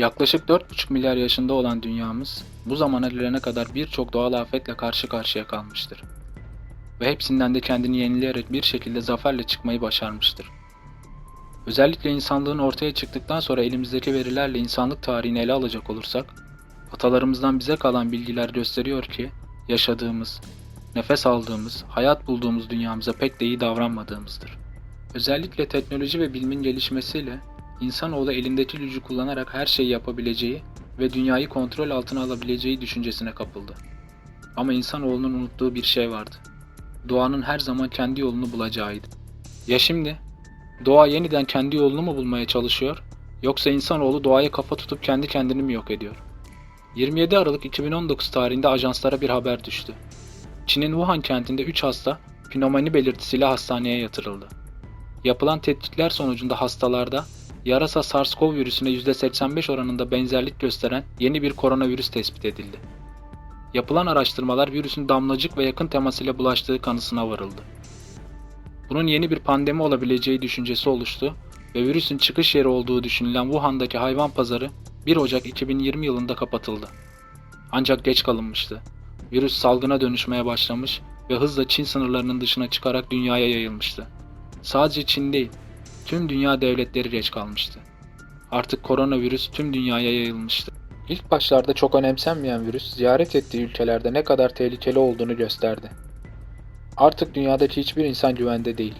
Yaklaşık 4,5 milyar yaşında olan dünyamız bu zamana gelene kadar birçok doğal afetle karşı karşıya kalmıştır. Ve hepsinden de kendini yenileyerek bir şekilde zaferle çıkmayı başarmıştır. Özellikle insanlığın ortaya çıktıktan sonra elimizdeki verilerle insanlık tarihini ele alacak olursak, atalarımızdan bize kalan bilgiler gösteriyor ki yaşadığımız, nefes aldığımız, hayat bulduğumuz dünyamıza pek de iyi davranmadığımızdır. Özellikle teknoloji ve bilimin gelişmesiyle insanoğlu elindeki gücü kullanarak her şeyi yapabileceği ve dünyayı kontrol altına alabileceği düşüncesine kapıldı. Ama insanoğlunun unuttuğu bir şey vardı. Doğanın her zaman kendi yolunu bulacağıydı. Ya şimdi? Doğa yeniden kendi yolunu mu bulmaya çalışıyor? Yoksa insanoğlu doğaya kafa tutup kendi kendini mi yok ediyor? 27 Aralık 2019 tarihinde ajanslara bir haber düştü. Çin'in Wuhan kentinde 3 hasta pnömoni belirtisiyle hastaneye yatırıldı. Yapılan tetkikler sonucunda hastalarda yarasa SARS-CoV virüsüne %85 oranında benzerlik gösteren yeni bir koronavirüs tespit edildi. Yapılan araştırmalar virüsün damlacık ve yakın temasıyla bulaştığı kanısına varıldı. Bunun yeni bir pandemi olabileceği düşüncesi oluştu ve virüsün çıkış yeri olduğu düşünülen Wuhan'daki hayvan pazarı 1 Ocak 2020 yılında kapatıldı. Ancak geç kalınmıştı. Virüs salgına dönüşmeye başlamış ve hızla Çin sınırlarının dışına çıkarak dünyaya yayılmıştı. Sadece Çin değil, tüm dünya devletleri geç kalmıştı. Artık koronavirüs tüm dünyaya yayılmıştı. İlk başlarda çok önemsenmeyen virüs ziyaret ettiği ülkelerde ne kadar tehlikeli olduğunu gösterdi. Artık dünyadaki hiçbir insan güvende değil.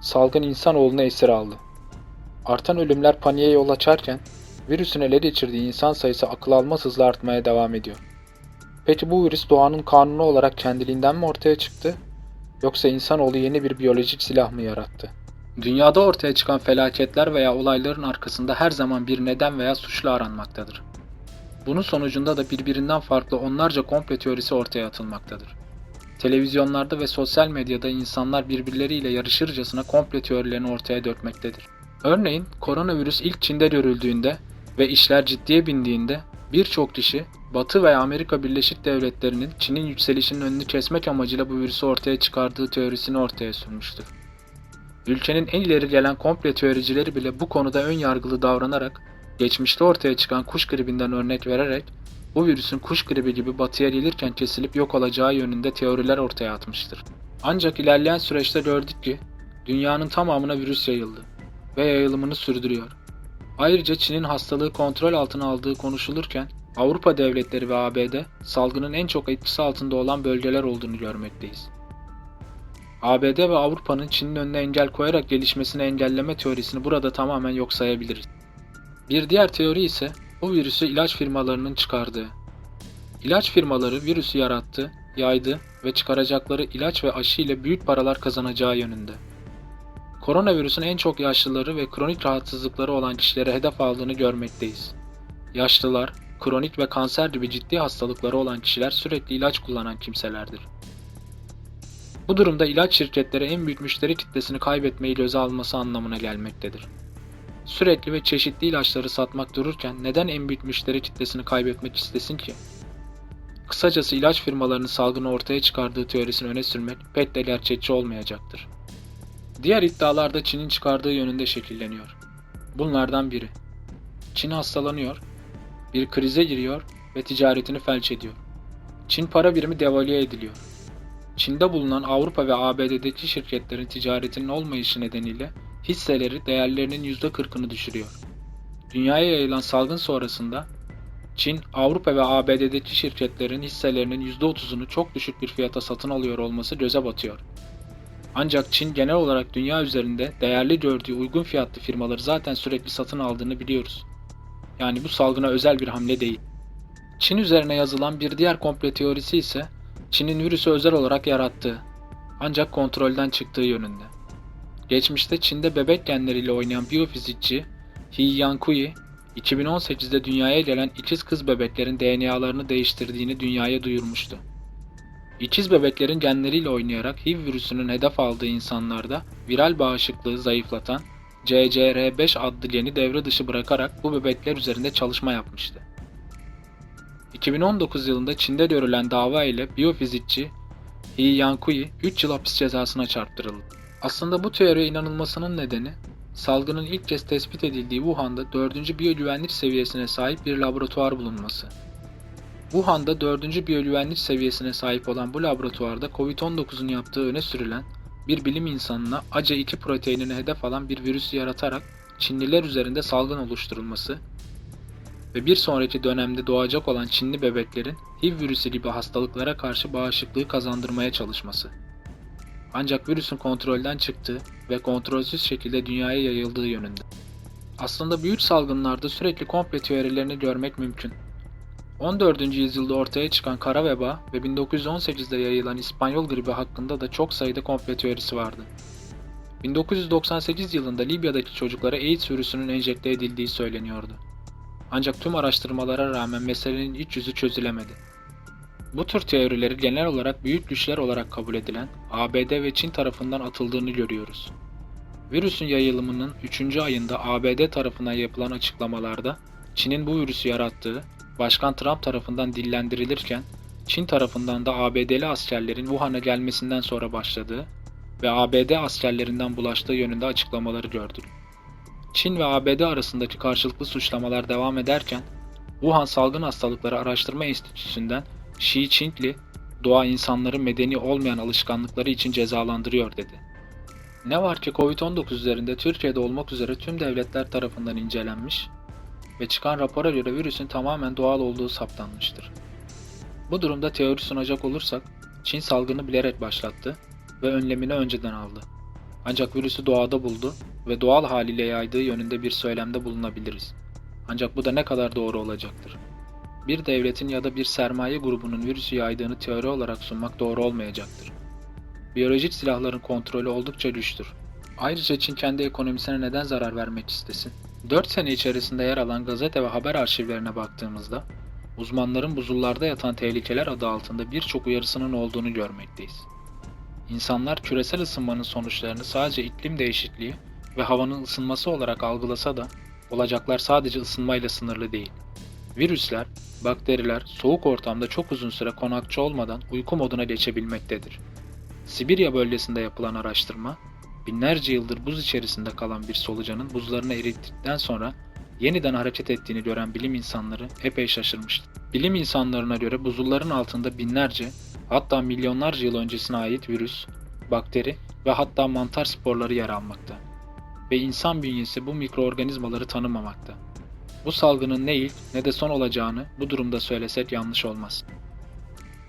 Salgın insanoğlunu esir aldı. Artan ölümler paniğe yol açarken virüsün ele geçirdiği insan sayısı akıl almaz hızla artmaya devam ediyor. Peki bu virüs doğanın kanunu olarak kendiliğinden mi ortaya çıktı? Yoksa insanoğlu yeni bir biyolojik silah mı yarattı? Dünyada ortaya çıkan felaketler veya olayların arkasında her zaman bir neden veya suçlu aranmaktadır. Bunun sonucunda da birbirinden farklı onlarca komple teorisi ortaya atılmaktadır. Televizyonlarda ve sosyal medyada insanlar birbirleriyle yarışırcasına komple teorilerini ortaya dökmektedir. Örneğin koronavirüs ilk Çin'de görüldüğünde ve işler ciddiye bindiğinde birçok kişi Batı veya Amerika Birleşik Devletleri'nin Çin'in yükselişinin önünü kesmek amacıyla bu virüsü ortaya çıkardığı teorisini ortaya sürmüştür. Ülkenin en ileri gelen komple teoricileri bile bu konuda ön yargılı davranarak geçmişte ortaya çıkan kuş gribinden örnek vererek bu virüsün kuş gribi gibi batıya gelirken kesilip yok olacağı yönünde teoriler ortaya atmıştır. Ancak ilerleyen süreçte gördük ki dünyanın tamamına virüs yayıldı ve yayılımını sürdürüyor. Ayrıca Çin'in hastalığı kontrol altına aldığı konuşulurken Avrupa devletleri ve ABD salgının en çok etkisi altında olan bölgeler olduğunu görmekteyiz. ABD ve Avrupa'nın Çin'in önüne engel koyarak gelişmesini engelleme teorisini burada tamamen yok sayabiliriz. Bir diğer teori ise bu virüsü ilaç firmalarının çıkardığı. İlaç firmaları virüsü yarattı, yaydı ve çıkaracakları ilaç ve aşı ile büyük paralar kazanacağı yönünde. Koronavirüsün en çok yaşlıları ve kronik rahatsızlıkları olan kişilere hedef aldığını görmekteyiz. Yaşlılar, kronik ve kanser gibi ciddi hastalıkları olan kişiler sürekli ilaç kullanan kimselerdir. Bu durumda ilaç şirketleri en büyük müşteri kitlesini kaybetmeyi göze alması anlamına gelmektedir. Sürekli ve çeşitli ilaçları satmak dururken neden en büyük müşteri kitlesini kaybetmek istesin ki? Kısacası ilaç firmalarının salgını ortaya çıkardığı teorisini öne sürmek pek de gerçekçi olmayacaktır. Diğer iddialar da Çin'in çıkardığı yönünde şekilleniyor. Bunlardan biri. Çin hastalanıyor, bir krize giriyor ve ticaretini felç ediyor. Çin para birimi devalüe ediliyor. Çin'de bulunan Avrupa ve ABD'deki şirketlerin ticaretinin olmayışı nedeniyle hisseleri değerlerinin %40'ını düşürüyor. Dünyaya yayılan salgın sonrasında Çin, Avrupa ve ABD'deki şirketlerin hisselerinin %30'unu çok düşük bir fiyata satın alıyor olması göze batıyor. Ancak Çin genel olarak dünya üzerinde değerli gördüğü uygun fiyatlı firmaları zaten sürekli satın aldığını biliyoruz. Yani bu salgına özel bir hamle değil. Çin üzerine yazılan bir diğer komple teorisi ise Çin'in virüsü özel olarak yarattığı, ancak kontrolden çıktığı yönünde. Geçmişte Çin'de bebek genleriyle oynayan biyofizikçi He Yankui, 2018'de dünyaya gelen ikiz kız bebeklerin DNA'larını değiştirdiğini dünyaya duyurmuştu. İkiz bebeklerin genleriyle oynayarak HIV virüsünün hedef aldığı insanlarda viral bağışıklığı zayıflatan CCR5 adlı geni devre dışı bırakarak bu bebekler üzerinde çalışma yapmıştı. 2019 yılında Çin'de görülen dava ile biyofizikçi He Yankui 3 yıl hapis cezasına çarptırıldı. Aslında bu teoriye inanılmasının nedeni salgının ilk kez tespit edildiği Wuhan'da 4. biyogüvenlik seviyesine sahip bir laboratuvar bulunması. Wuhan'da 4. biyogüvenlik seviyesine sahip olan bu laboratuvarda COVID-19'un yaptığı öne sürülen bir bilim insanına ACE2 proteinini hedef alan bir virüsü yaratarak Çinliler üzerinde salgın oluşturulması ve bir sonraki dönemde doğacak olan Çinli bebeklerin HIV virüsü gibi hastalıklara karşı bağışıklığı kazandırmaya çalışması. Ancak virüsün kontrolden çıktığı ve kontrolsüz şekilde dünyaya yayıldığı yönünde. Aslında büyük salgınlarda sürekli komple teorilerini görmek mümkün. 14. yüzyılda ortaya çıkan kara veba ve 1918'de yayılan İspanyol gribi hakkında da çok sayıda komple teorisi vardı. 1998 yılında Libya'daki çocuklara AIDS virüsünün enjekte edildiği söyleniyordu. Ancak tüm araştırmalara rağmen meselenin iç yüzü çözülemedi. Bu tür teorileri genel olarak büyük güçler olarak kabul edilen ABD ve Çin tarafından atıldığını görüyoruz. Virüsün yayılımının 3. ayında ABD tarafından yapılan açıklamalarda Çin'in bu virüsü yarattığı Başkan Trump tarafından dillendirilirken Çin tarafından da ABD'li askerlerin Wuhan'a gelmesinden sonra başladığı ve ABD askerlerinden bulaştığı yönünde açıklamaları gördük. Çin ve ABD arasındaki karşılıklı suçlamalar devam ederken Wuhan Salgın Hastalıkları Araştırma Enstitüsü'nden Xi Qingli, doğa insanları medeni olmayan alışkanlıkları için cezalandırıyor dedi. Ne var ki Covid-19 üzerinde Türkiye'de olmak üzere tüm devletler tarafından incelenmiş ve çıkan rapora göre virüsün tamamen doğal olduğu saptanmıştır. Bu durumda teori sunacak olursak, Çin salgını bilerek başlattı ve önlemini önceden aldı. Ancak virüsü doğada buldu ve doğal haliyle yaydığı yönünde bir söylemde bulunabiliriz. Ancak bu da ne kadar doğru olacaktır? Bir devletin ya da bir sermaye grubunun virüsü yaydığını teori olarak sunmak doğru olmayacaktır. Biyolojik silahların kontrolü oldukça güçtür. Ayrıca Çin kendi ekonomisine neden zarar vermek istesin? 4 sene içerisinde yer alan gazete ve haber arşivlerine baktığımızda, uzmanların buzullarda yatan tehlikeler adı altında birçok uyarısının olduğunu görmekteyiz. İnsanlar küresel ısınmanın sonuçlarını sadece iklim değişikliği ve havanın ısınması olarak algılasa da, olacaklar sadece ısınmayla sınırlı değil. Virüsler, bakteriler soğuk ortamda çok uzun süre konakçı olmadan uyku moduna geçebilmektedir. Sibirya bölgesinde yapılan araştırma, binlerce yıldır buz içerisinde kalan bir solucanın buzlarını erittikten sonra yeniden hareket ettiğini gören bilim insanları epey şaşırmıştı. Bilim insanlarına göre buzulların altında binlerce, hatta milyonlarca yıl öncesine ait virüs, bakteri ve hatta mantar sporları yer almakta. Ve insan bünyesi bu mikroorganizmaları tanımamakta. Bu salgının ne ilk ne de son olacağını bu durumda söylesek yanlış olmaz.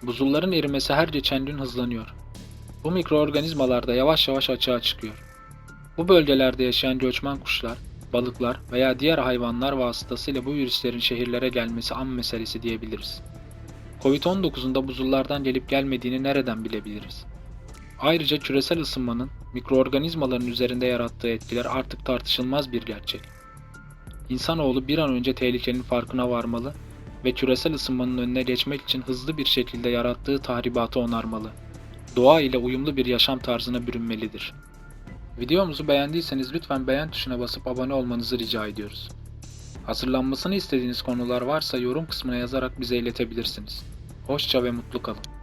Buzulların erimesi her geçen gün hızlanıyor. Bu mikroorganizmalar da yavaş yavaş açığa çıkıyor. Bu bölgelerde yaşayan göçmen kuşlar, balıklar veya diğer hayvanlar vasıtasıyla bu virüslerin şehirlere gelmesi an meselesi diyebiliriz. Covid-19'un da buzullardan gelip gelmediğini nereden bilebiliriz? Ayrıca küresel ısınmanın mikroorganizmaların üzerinde yarattığı etkiler artık tartışılmaz bir gerçek. İnsanoğlu bir an önce tehlikenin farkına varmalı ve küresel ısınmanın önüne geçmek için hızlı bir şekilde yarattığı tahribatı onarmalı. Doğa ile uyumlu bir yaşam tarzına bürünmelidir. Videomuzu beğendiyseniz lütfen beğen tuşuna basıp abone olmanızı rica ediyoruz. Hazırlanmasını istediğiniz konular varsa yorum kısmına yazarak bize iletebilirsiniz. Hoşça ve mutlu kalın.